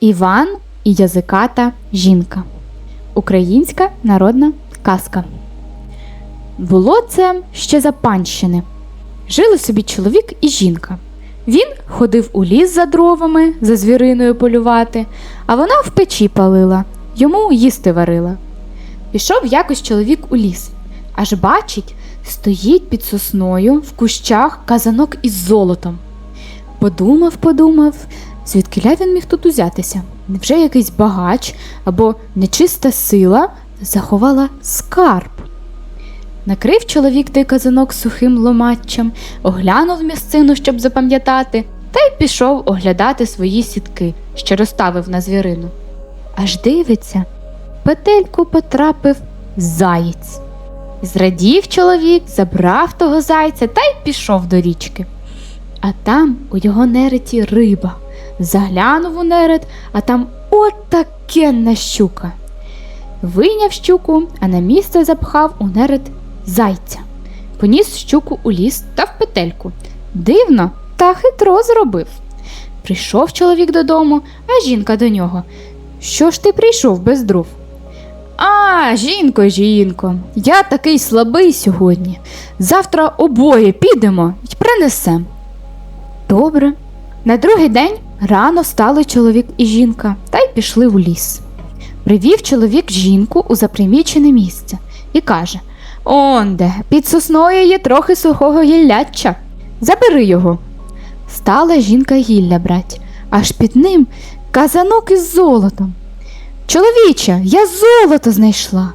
Іван і язиката жінка. Українська народна казка. Було це ще за панщини. Жили собі чоловік і жінка. Він ходив у ліс за дровами, за звіриною полювати, а вона в печі палила, йому їсти варила. Пішов якось чоловік у ліс, аж бачить, стоїть під сосною в кущах казанок із золотом. Подумав, подумав, звідкиля він міг тут узятися? Невже якийсь багач або нечиста сила заховала скарб? Накрив чоловік той казанок сухим ломаччям, оглянув місцину, щоб запам'ятати, та й пішов оглядати свої сітки, що розставив на звірину. Аж дивиться, петельку потрапив заєць. Зрадів чоловік, забрав того зайця та й пішов до річки. А там у його нереті риба. Заглянув у нерет, а там отакенна щука. Вийняв щуку, а на місце запхав у нерет зайця. Поніс щуку у ліс та в петельку. Дивно, та хитро зробив. Прийшов чоловік додому, а жінка до нього. Що ж ти прийшов без дров? А, жінко, жінко, я такий слабий сьогодні. Завтра обоє підемо й принесем. Добре. На другий день рано встали чоловік і жінка та й пішли у ліс. Привів чоловік жінку у запримічене місце і каже: Онде, під сосною є трохи сухого гілляча. Забери його. Стала жінка гілля брать, аж під ним казанок із золотом. Чоловіче, я золото знайшла.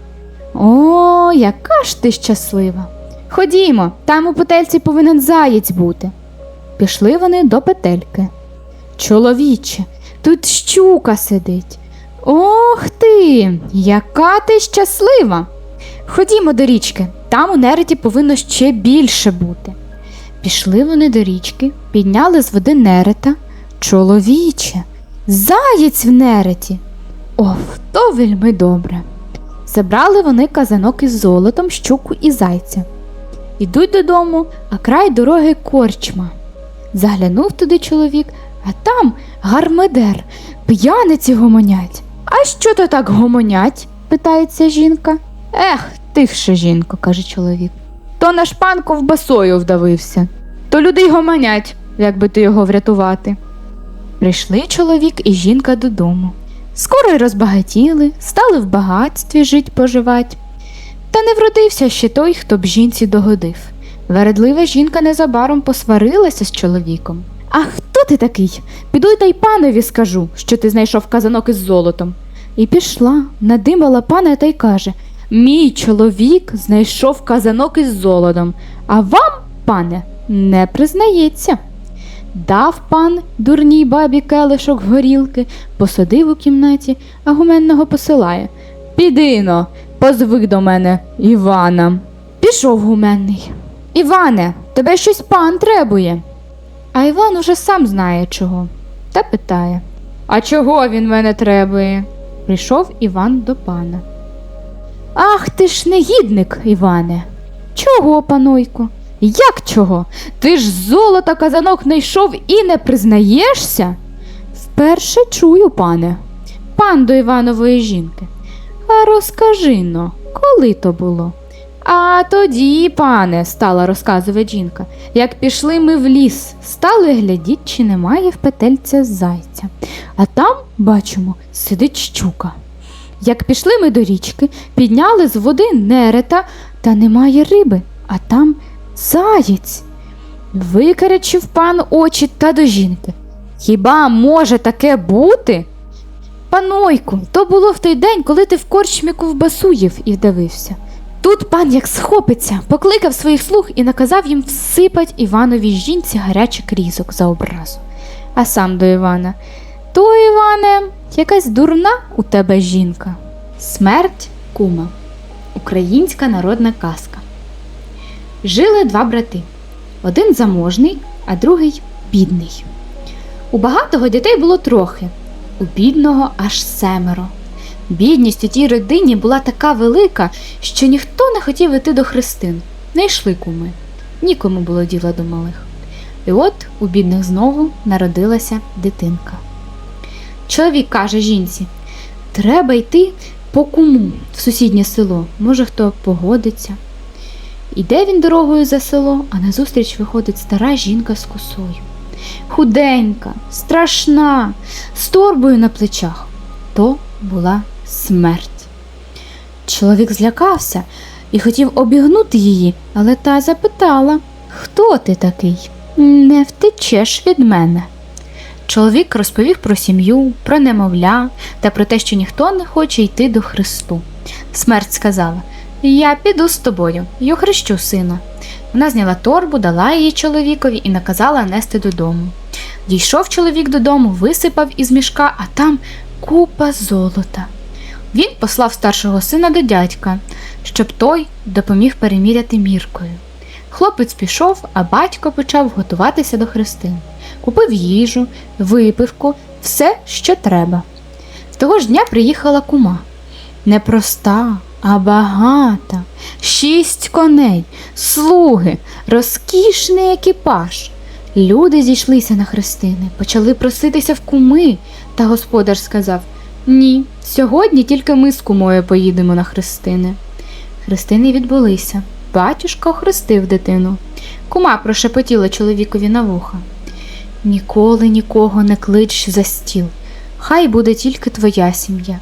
О, яка ж ти щаслива. Ходімо, там у петельці повинен заєць бути. Пішли вони до петельки. Чоловіче, тут щука сидить. Ох ти, яка ти щаслива. Ходімо до річки, там у нереті повинно ще більше бути. Пішли вони до річки, підняли з води нерета. Чоловіче, заєць в нереті. Ох, то вельми добре. Забрали вони казанок із золотом, щуку і зайця. Ідуть додому, а край дороги корчма. Заглянув туди чоловік, а там гармидер, п'яниці гомонять. А що то так гомонять? питається жінка. Ех, тихше, жінко, каже чоловік. То наш пан ковбасою вдавився, то люди й гомонять, як би ти його врятувати. Прийшли чоловік і жінка додому. Скоро й розбагатіли, стали в багатстві жить поживать. Та не вродився ще той, хто б жінці догодив. Вередлива жінка незабаром посварилася з чоловіком. А хто ти такий? Піду й та й панові скажу, що ти знайшов казанок із золотом. І пішла, надимала пана та й каже Мій чоловік знайшов казанок із золотом, а вам, пане, не признається. Дав пан дурній бабі келишок горілки, посадив у кімнаті, а гуменного посилає. Підино, позви до мене Івана. Пішов гуменний. Іване, тебе щось пан требує. А Іван уже сам знає чого, та питає А чого він мене требує? Прийшов Іван до пана. Ах ти ж негідник, Іване. Чого, панойку? Як чого? Ти ж золото казанок не йшов і не признаєшся? Вперше чую, пане. Пан до Іванової жінки. А розкажи но, коли то було? А тоді, пане, стала розказувати жінка, як пішли ми в ліс, стали глядіть, чи немає в петельця зайця. А там, бачимо, сидить щука. Як пішли ми до річки, підняли з води нерета, та немає риби, а там заєць. Викарячив пан очі та до жінки. Хіба може таке бути? Панойку, то було в той день, коли ти в корчмі ковбасу їв і вдавився. Тут пан як схопиться, покликав своїх слуг і наказав їм всипать Івановій жінці гарячий крізок за образу. А сам до Івана То, Іване, якась дурна у тебе жінка. Смерть кума. Українська народна казка. Жили два брати. Один заможний, а другий бідний. У багатого дітей було трохи, у бідного аж семеро. Бідність у тій родині була така велика, що ніхто не хотів іти до хрестин. Не йшли куми, нікому було діла до малих. І от у бідних знову народилася дитинка. Чоловік каже жінці: Треба йти по куму в сусіднє село. Може, хто погодиться. Іде він дорогою за село, а назустріч виходить стара жінка з косою. Худенька, страшна, з торбою на плечах. То була смерть. Чоловік злякався і хотів обігнути її, але та запитала: Хто ти такий? Не втечеш від мене. Чоловік розповів про сім'ю, про немовля та про те, що ніхто не хоче йти до Христу. Смерть сказала: Я піду з тобою, й охрещу сина. Вона зняла торбу, дала її чоловікові і наказала нести додому. Дійшов чоловік додому, висипав із мішка, а там купа золота. Він послав старшого сина до дядька, щоб той допоміг переміряти міркою. Хлопець пішов, а батько почав готуватися до хрестин. Купив їжу, випивку, все, що треба. З того ж дня приїхала кума. Не проста, а багата, шість коней, слуги, розкішний екіпаж. Люди зійшлися на хрестини, почали проситися в куми, та господар сказав Ні, сьогодні тільки ми з кумою поїдемо на хрестини. Хрестини відбулися. Батюшка охрестив дитину. Кума прошепотіла чоловікові на вуха. Ніколи нікого не клич за стіл. Хай буде тільки твоя сім'я.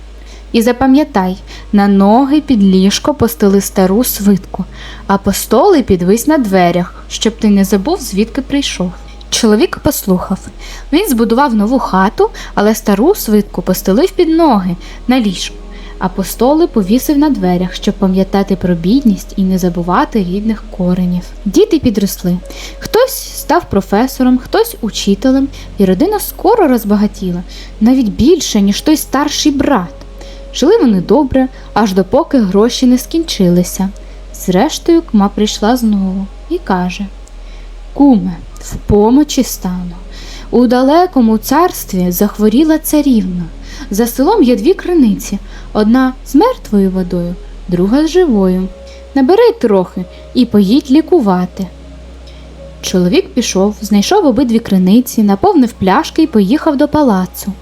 І запам'ятай, на ноги під ліжко постели стару свитку, а постоли підвись на дверях, щоб ти не забув, звідки прийшов. Чоловік послухав. Він збудував нову хату, але стару свитку постелив під ноги на ліжку, а постоли повісив на дверях, щоб пам'ятати про бідність і не забувати рідних коренів. Діти підросли. Хтось став професором, хтось учителем, і родина скоро розбагатіла, навіть більше, ніж той старший брат. Жили вони добре, аж допоки гроші не скінчилися. Зрештою, кма прийшла знову і каже Куме, в помочі стану. У далекому царстві захворіла царівна. За селом є дві криниці одна з мертвою водою, друга з живою. Набери трохи і поїдь лікувати. Чоловік пішов, знайшов обидві криниці, наповнив пляшки і поїхав до палацу.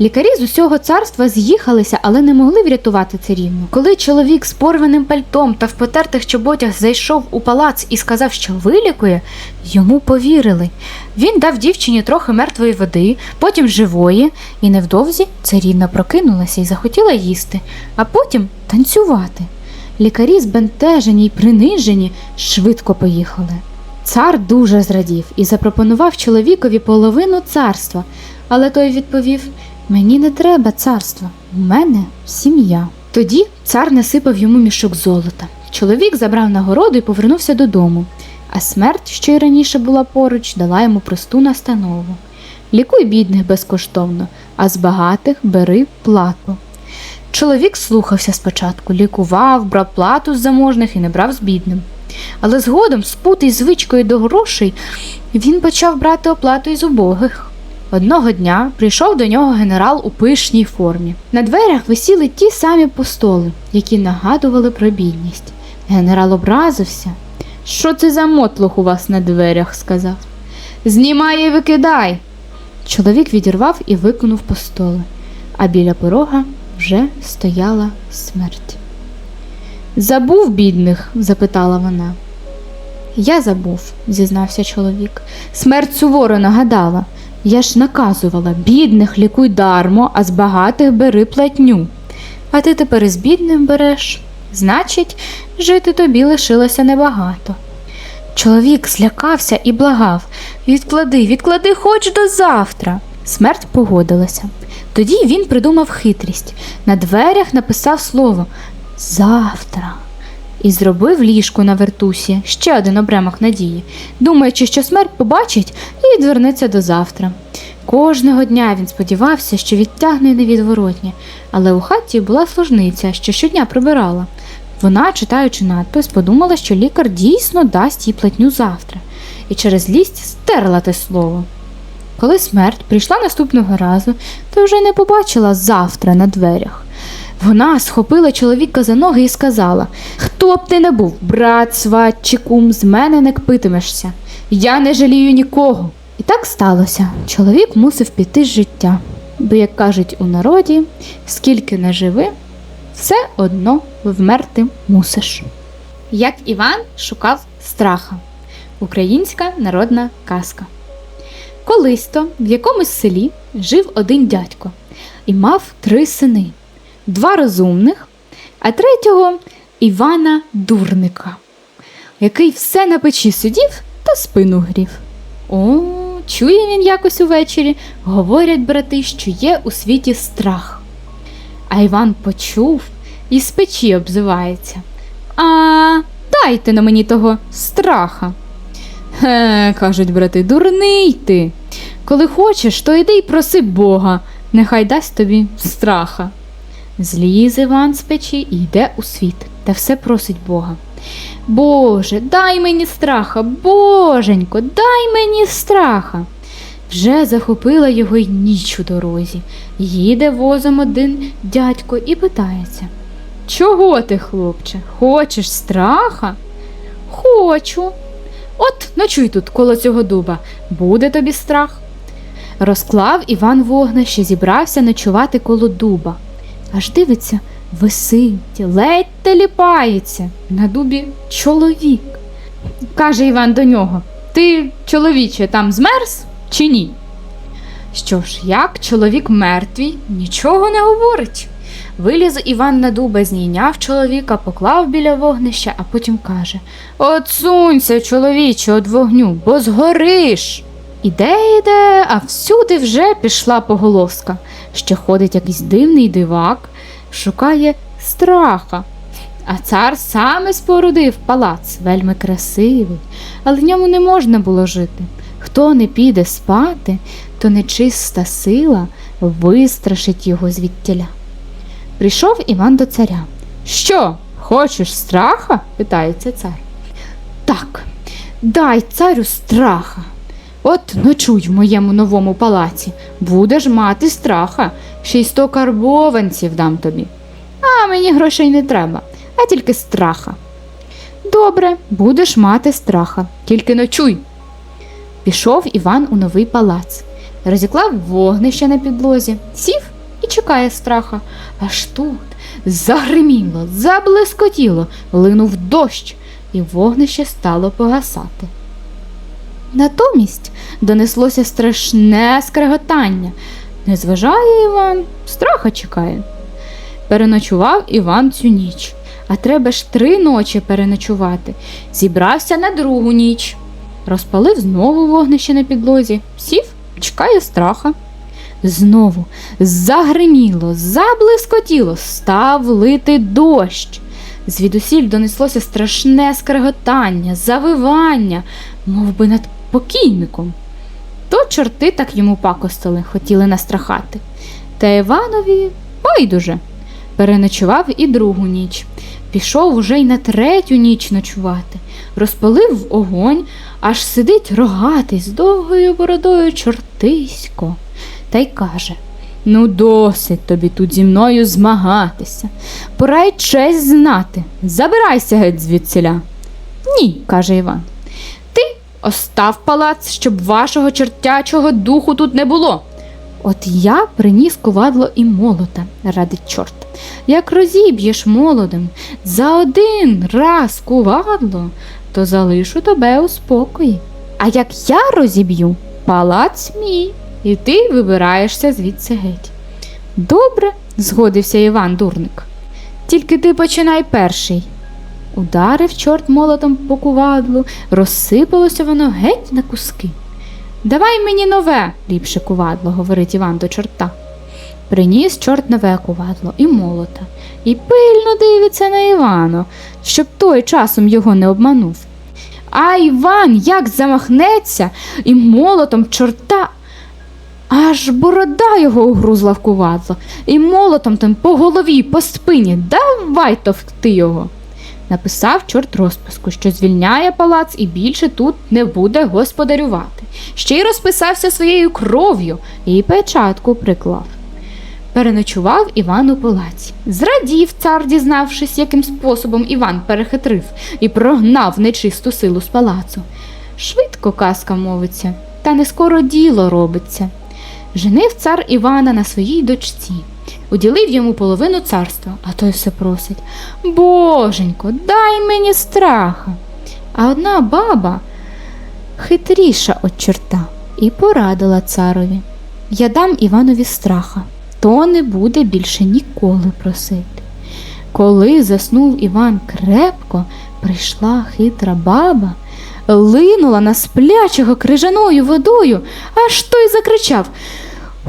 Лікарі з усього царства з'їхалися, але не могли врятувати царівну. Коли чоловік з порваним пальтом та в потертих чоботях зайшов у палац і сказав, що вилікує, йому повірили. Він дав дівчині трохи мертвої води, потім живої, і невдовзі царівна прокинулася і захотіла їсти, а потім танцювати. Лікарі, збентежені й принижені, швидко поїхали. Цар дуже зрадів і запропонував чоловікові половину царства, але той відповів: Мені не треба царства, у мене сім'я. Тоді цар насипав йому мішок золота. Чоловік забрав нагороду і повернувся додому, а смерть, що й раніше була поруч, дала йому просту настанову. Лікуй бідних безкоштовно, а з багатих бери плату. Чоловік слухався спочатку, лікував, брав плату з заможних і не брав з бідним. Але згодом, спутий звичкою до грошей, він почав брати оплату із убогих. Одного дня прийшов до нього генерал у пишній формі. На дверях висіли ті самі постоли, які нагадували про бідність. Генерал образився. Що це за мотлох у вас на дверях? сказав. Знімай і викидай. Чоловік відірвав і виконув постоли, а біля порога вже стояла смерть. Забув бідних? запитала вона. Я забув, зізнався чоловік. Смерть суворо нагадала. Я ж наказувала бідних лікуй дармо, а з багатих бери платню. А ти тепер із бідним береш. Значить, жити тобі лишилося небагато. Чоловік злякався і благав відклади, відклади хоч до завтра. Смерть погодилася. Тоді він придумав хитрість. На дверях написав слово завтра і зробив ліжко на вертусі, ще один обремок надії, думаючи, що смерть побачить і відвернеться до завтра. Кожного дня він сподівався, що відтягне невідворотнє, але у хаті була служниця, що щодня прибирала. Вона, читаючи надпис, подумала, що лікар дійсно дасть їй платню завтра, і через лість стерла те слово. Коли смерть прийшла наступного разу, то вже не побачила завтра на дверях. Вона схопила чоловіка за ноги і сказала Хто б ти не був, брат, сват чи кум, з мене не кпитимешся. Я не жалію нікого. І так сталося. Чоловік мусив піти з життя. бо, як кажуть у народі, скільки не живи, все одно вмерти мусиш. Як Іван шукав страха. Українська народна казка. Колись то в якомусь селі жив один дядько і мав три сини: два розумних, а третього Івана дурника, який все на печі сидів та спину грів. О, чує він якось увечері, говорять брати, що є у світі страх. А Іван почув і з печі обзивається. А дайте на мені того страха. Хе, кажуть брати, дурний ти. Коли хочеш, то йди й проси Бога, нехай дасть тобі страха. Зліз Іван з печі і йде у світ, та все просить Бога. Боже, дай мені страха, боженько, дай мені страха. Вже захопила його й ніч у дорозі. Їде возом один дядько і питається. Чого ти, хлопче, хочеш страха? Хочу. От ночуй тут коло цього дуба, буде тобі страх. Розклав Іван вогнище, зібрався ночувати коло дуба. Аж дивиться, висить, ледь теліпається. На дубі чоловік. Каже Іван до нього: Ти, чоловіче, там змерз чи ні? Що ж, як чоловік мертвий, нічого не говорить. Виліз Іван на дуба, знійняв чоловіка, поклав біля вогнища, а потім каже Отсунься, чоловіче, од вогню, бо згориш. Іде, іде, а всюди вже пішла поголоска. Ще ходить якийсь дивний дивак, шукає страха. А цар саме спорудив палац, вельми красивий, але в ньому не можна було жити. Хто не піде спати, то нечиста сила вистрашить його звідтіля. Прийшов Іван до царя. Що, хочеш страха? питається цар. Так, дай царю страха. От ночуй в моєму новому палаці, будеш мати страха, ще й сто карбованців дам тобі. А мені грошей не треба, а тільки страха. Добре, будеш мати страха, тільки ночуй. Пішов Іван у новий палац, розіклав вогнище на підлозі, сів і чекає страха. Аж тут загриміло, заблискотіло, линув дощ, і вогнище стало погасати. Натомість донеслося страшне скреготання. Не зважає Іван, страха чекає. Переночував Іван цю ніч, а треба ж три ночі переночувати. Зібрався на другу ніч. Розпалив знову вогнище на підлозі, сів, чекає страха. Знову загриміло, заблискотіло, став лити дощ. Звідусіль донеслося страшне скреготання, завивання, мов би над покійником. То чорти так йому пакостили, хотіли настрахати. Та Іванові байдуже. Переночував і другу ніч. Пішов уже й на третю ніч ночувати. Розпалив огонь, аж сидить рогатий з довгою бородою чортисько. Та й каже Ну, досить тобі тут зі мною змагатися. Пора й честь знати. Забирайся геть звідсіля. Ні, каже Іван. Остав палац, щоб вашого чертячого духу тут не було. От я приніс ковадло і молота, радить чорт. Як розіб'єш молодим за один раз кувадло, то залишу тебе у спокої. А як я розіб'ю, палац мій, і ти вибираєшся звідси геть. Добре, згодився Іван дурник. Тільки ти починай перший. Ударив чорт молотом по кувадлу, розсипалося воно геть на куски. Давай мені нове, ліпше кувадло, говорить Іван до чорта. Приніс чорт нове кувадло і молота, і пильно дивиться на Івана, щоб той часом його не обманув. А Іван як замахнеться і молотом чорта. Аж борода його угрузла в кувадло, і молотом тим по голові, по спині, давай товкти його. Написав чорт розписку, що звільняє палац і більше тут не буде господарювати. Ще й розписався своєю кров'ю і печатку приклав. Переночував Іван у палаці. Зрадів цар, дізнавшись, яким способом Іван перехитрив і прогнав нечисту силу з палацу. Швидко казка мовиться, та не скоро діло робиться. Женив цар Івана на своїй дочці, уділив йому половину царства, а той все просить Боженько, дай мені страха. А одна баба хитріша від чорта і порадила царові Я дам Іванові страха, то не буде більше ніколи просити. Коли заснув Іван крепко, прийшла хитра баба, линула на сплячого крижаною водою, аж той закричав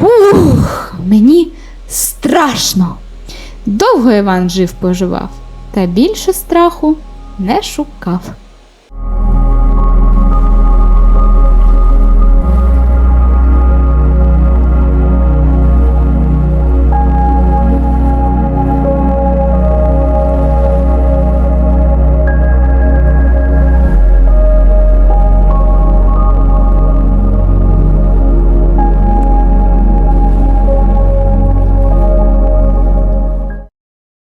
Ух, мені страшно. Довго Іван жив поживав, та більше страху не шукав.